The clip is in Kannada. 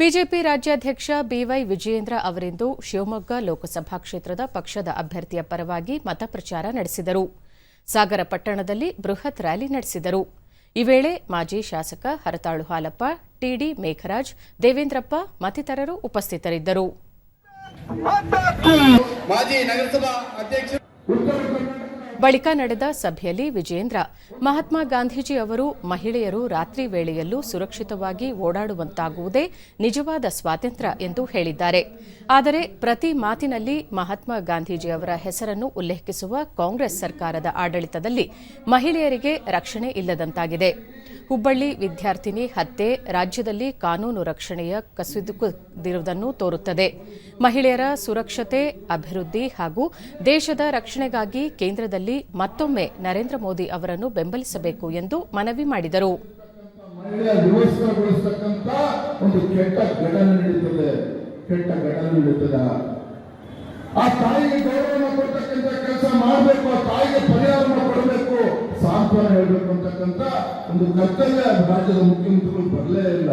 ಬಿಜೆಪಿ ರಾಜ್ಯಾಧ್ಯಕ್ಷ ಬಿವೈ ವಿಜಯೇಂದ್ರ ಅವರಿಂದು ಶಿವಮೊಗ್ಗ ಲೋಕಸಭಾ ಕ್ಷೇತ್ರದ ಪಕ್ಷದ ಅಭ್ಯರ್ಥಿಯ ಪರವಾಗಿ ಮತಪ್ರಚಾರ ನಡೆಸಿದರು. ಸಾಗರ ಪಟ್ಟಣದಲ್ಲಿ ಬೃಹತ್ ರ್ಯಾಲಿ ನಡೆಸಿದರು. ಈ ವೇಳೆ ಮಾಜಿ ಶಾಸಕ ಹರತಾಳು ಹಾಲಪ್ಪ ಟಿಡಿ ಮೇಘರಾಜ್, ದೇವೇಂದ್ರಪ್ಪ ಮತ್ತಿತರರು ಉಪಸ್ಥಿತರಿದ್ದರು. ಬಳಿಕ ನಡೆದ ಸಭೆಯಲ್ಲಿ ವಿಜೇಂದ್ರ ಮಹಾತ್ಮ ಗಾಂಧೀಜಿ ಅವರು ಮಹಿಳೆಯರು ರಾತ್ರಿ ವೇಳೆಯಲ್ಲೂ ಸುರಕ್ಷಿತವಾಗಿ ಓಡಾಡುವಂತಾಗುವುದೇ ನಿಜವಾದ ಸ್ವಾತಂತ್ರ್ಯ ಎಂದು ಹೇಳಿದ್ದಾರೆ. ಆದರೆ ಪ್ರತಿ ಮಾತಿನಲ್ಲಿ ಮಹಾತ್ಮ ಗಾಂಧೀಜಿ ಅವರ ಹೆಸರನ್ನು ಉಲ್ಲೇಖಿಸುವ ಕಾಂಗ್ರೆಸ್ ಸರ್ಕಾರದ ಆಡಳಿತದಲ್ಲಿ ಮಹಿಳೆಯರಿಗೆ ರಕ್ಷಣೆ ಇಲ್ಲದಂತಾಗಿದೆ. ಹುಬ್ಬಳ್ಳಿ ವಿದ್ಯಾರ್ಥಿನಿ ಹತ್ಯೆ ರಾಜ್ಯದಲ್ಲಿ ಕಾನೂನು ರಕ್ಷಣೆಯ ಕಸಿದುಕುದಿರುವುದನ್ನು ತೋರುತ್ತದೆ. ಮಹಿಳೆಯರ ಸುರಕ್ಷತೆ, ಅಭಿವೃದ್ಧಿ ಹಾಗೂ ದೇಶದ ರಕ್ಷಣೆಗಾಗಿ ಕೇಂದ್ರದಲ್ಲಿ ಮತ್ತೊಮ್ಮೆ ನರೇಂದ್ರ ಮೋದಿ ಅವರನ್ನು ಬೆಂಬಲಿಸಬೇಕು ಎಂದು ಮನವಿ ಮಾಡಿದರು. ಆ ತಾಯಿಗೆ ಒಂದು ಸಾಂತ್ವನ ಅಂತಕ್ಕಂಥ ಒಂದು ಕರ್ತವ್ಯ ರಾಜ್ಯದ ಮುಖ್ಯಮಂತ್ರಿಗಳು ಬರಲೇ ಇಲ್ಲ.